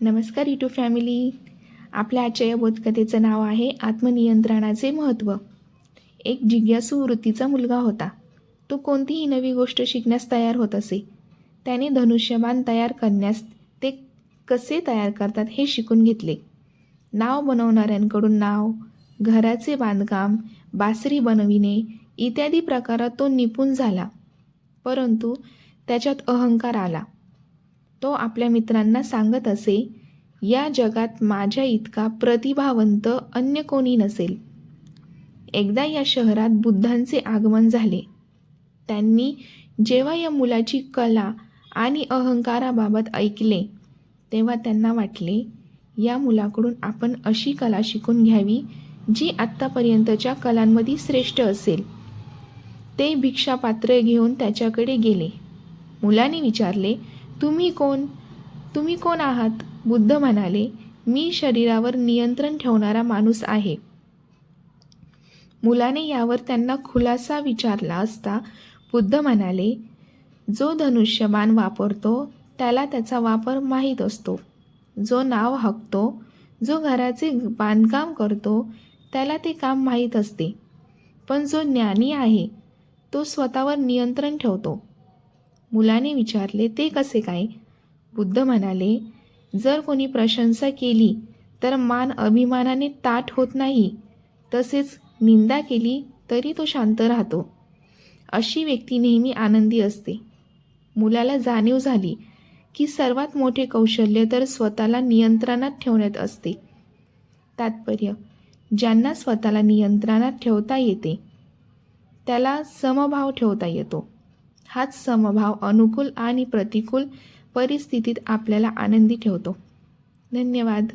नमस्कार YouTube family. आपल्या आजच्या या बोधकथेचं नाव आहे आत्मनियंत्रणाचे महत्त्व. एक जिज्ञासू वृत्तीचा मुलगा होता. तो कोणतीही नवी गोष्ट शिकण्यास तयार होत असे. त्याने धनुष्यबाण तयार करण्यास ते कसे तयार करतात हे शिकून घेतले. नाव बनवणाऱ्यांकडून नाव घराचे बांधकाम बासरी बनविणे इत्यादी प्रकारात तो निपुण झाला. परंतु त्याच्यात अहंकार आला. तो आपल्या मित्रांना सांगत असे या जगात माझ्या इतका प्रतिभावंत अन्य कोणी नसेल. एकदा या शहरात बुद्धांचे आगमन झाले. त्यांनी जेव्हा या मुलाची कला आणि अहंकाराबाबत ऐकले तेव्हा त्यांना वाटले या मुलाकडून आपण अशी कला शिकून घ्यावी जी आत्तापर्यंतच्या कलांमध्ये श्रेष्ठ असेल. ते भिक्षापात्र घेऊन त्याच्याकडे गेले. मुलाने विचारले तुम्ही कोण? तुम्ही कोण आहात? बुद्ध म्हणाले मी शरीरावर नियंत्रण ठेवणारा माणूस आहे. मुलाने यावर त्यांना खुलासा विचारला असता बुद्ध म्हणाले जो धनुष्यबाण वापरतो त्याला त्याचा वापर माहीत असतो. जो नाव हकतो जो घराचे बांधकाम करतो त्याला ते काम माहीत असते. पण जो ज्ञानी आहे तो स्वतःवर नियंत्रण ठेवतो. मुलाने विचारले ते कसे काय? बुद्ध म्हणाले जर कोणी प्रशंसा केली तर मान अभिमानाने ताठ होत नाही. तसेच निंदा केली तरी तो शांत राहतो. अशी व्यक्ती नेहमी आनंदी असते. मुलाला जाणीव झाली की सर्वात मोठे कौशल्य तर स्वतःला नियंत्रणात ठेवण्यात असते. तात्पर्य ज्यांना स्वतःला नियंत्रणात ठेवता येते त्याला समभाव ठेवता येतो. हाच समभाव अनुकूल आणि प्रतिकूल परिस्थितीत आपल्याला आनंदी ठेवतो. धन्यवाद.